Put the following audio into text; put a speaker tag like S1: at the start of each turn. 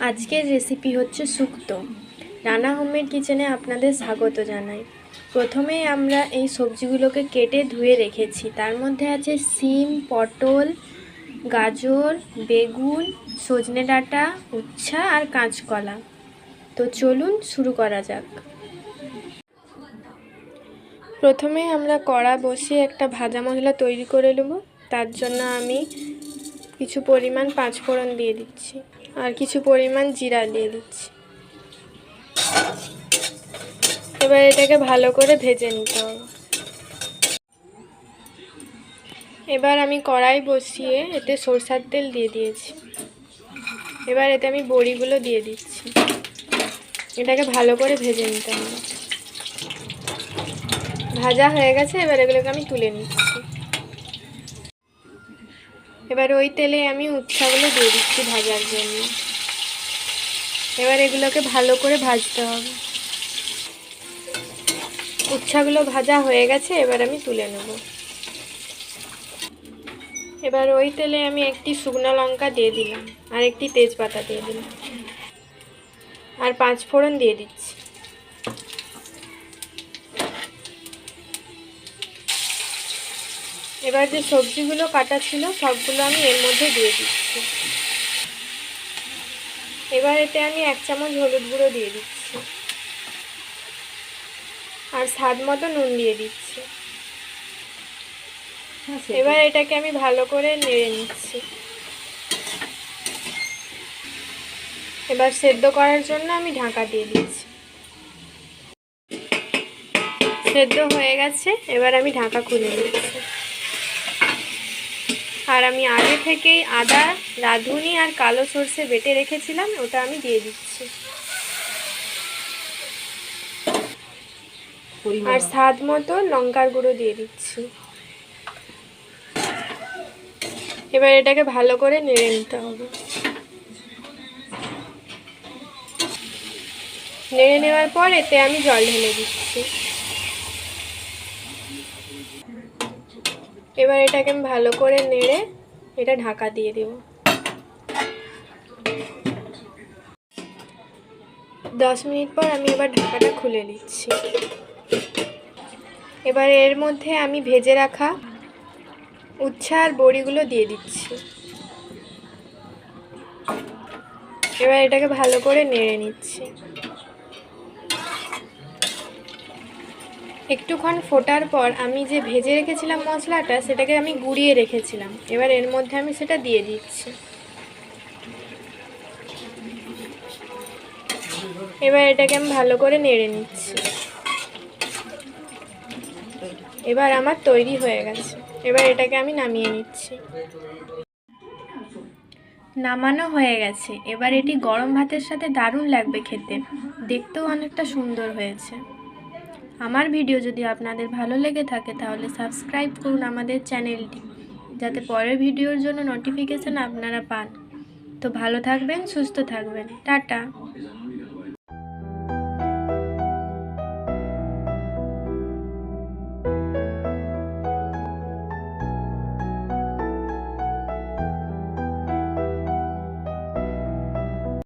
S1: আজকের রেসিপি হচ্ছে শুক্তো। রানা হোমের কিচেনে আপনাদের স্বাগত জানাই। প্রথমেই আমরা এই সবজিগুলোকে কেটে ধুয়ে রেখেছি। তার মধ্যে আছে সিম পটল, গাজর, বেগুন, সজনে ডাঁটা, উচ্ছা আর কাঁচকলা। তো চলুন শুরু করা যাক। প্রথমে আমরা কড়া বসিয়ে একটা ভাজা মশলা তৈরি করে নেব। তার জন্য আমি কিছু পরিমাণ পাঁচফোড়ন দিয়ে দিচ্ছি আর কিছু পরিমাণ জিরা দিয়ে দিচ্ছি। এবার এটাকে ভালো করে ভেজে নিতে হবে। এবার আমি কড়াই বসিয়ে এতে সরষার তেল দিয়ে দিয়েছি। এবার এতে আমি বড়িগুলো দিয়ে দিচ্ছি। এটাকে ভালো করে ভেজে নিতে হবে। ভাজা হয়ে গেছে, এবার এগুলোকে আমি তুলে নিচ্ছি। এবার ওই তেলে আমি উচ্ছাগুলো দিয়ে দিচ্ছি ভাজার জন্য। এবার এগুলোকে ভালো করে ভাজতে হবে। উচ্ছাগুলো ভাজা হয়ে গেছে, এবার আমি তুলে নেব। এবার ওই তেলে আমি একটি শুকনো লঙ্কা দিয়ে দিলাম আর একটি তেজপাতা দিয়ে দিলাম। আর পাঁচ ফোড়ন দিয়ে দিচ্ছি। এবার যে সবজিগুলো কাটা ছিল, সবগুলো আমি এর মধ্যে দিয়ে দিচ্ছি। এবার এতে আমি এক চামচ হলুদ গুঁড়ো দিয়ে দিচ্ছি। আর স্বাদ মতো নুন দিয়ে দিচ্ছি। এবার এটাকে আমি ভালো করে নেড়ে নিচ্ছি। এবার সেদ্ধ করার জন্য আমি ঢাকা দিয়ে দিচ্ছি। সেদ্ধ হয়ে গেছে, এবার আমি ঢাকা খুলে নিচ্ছি। আর আমি আগে থেকেই আদা রাঁধুনি আর কালো সর্ষে বেটে রেখেছিলাম ওটা আমি দিয়ে দিচ্ছি। আর স্বাদ মতো লঙ্কার গুঁড়ো দিয়ে দিচ্ছি। এবার এটাকে ভালো করে নেড়ে নিতে হবে। নেড়ে নেওয়ার পর এতে আমি জল ঢেলে দিচ্ছি। এবার এটাকে আমি ভালো করে নেড়ে এটা ঢাকা দিয়ে দেব। দশ মিনিট পর আমি এবার ঢাকাটা খুলে নিচ্ছি। এবার এর মধ্যে আমি ভেজে রাখা উচ্ছা আর বড়িগুলো দিয়ে দিচ্ছি। এবার এটাকে ভালো করে নেড়ে নিচ্ছি। একটুক্ষণ ফোটার পর আমি যে ভেজে রেখেছিলাম মশলাটা, সেটাকে আমি গুঁড়িয়ে রেখেছিলাম। এবার এর মধ্যে আমি সেটা দিয়ে দিচ্ছি। এবার এটাকে আমি ভালো করে নেড়ে নিচ্ছি। এবার আমার তৈরি হয়ে গেছে। এবার এটাকে আমি নামিয়ে নিচ্ছি। নামানো হয়ে গেছে। এবার এটি গরম ভাতের সাথে দারুণ লাগবে খেতে। দেখতেও অনেকটা সুন্দর হয়েছে। আমার ভিডিও যদি আপনাদের ভালো লেগে থাকে তাহলে সাবস্ক্রাইব করুন আমাদের চ্যানেলটি, যাতে পরের ভিডিওর জন্য নোটিফিকেশান আপনারা পান। তো ভালো থাকবেন, সুস্থ থাকবেন। টাটা।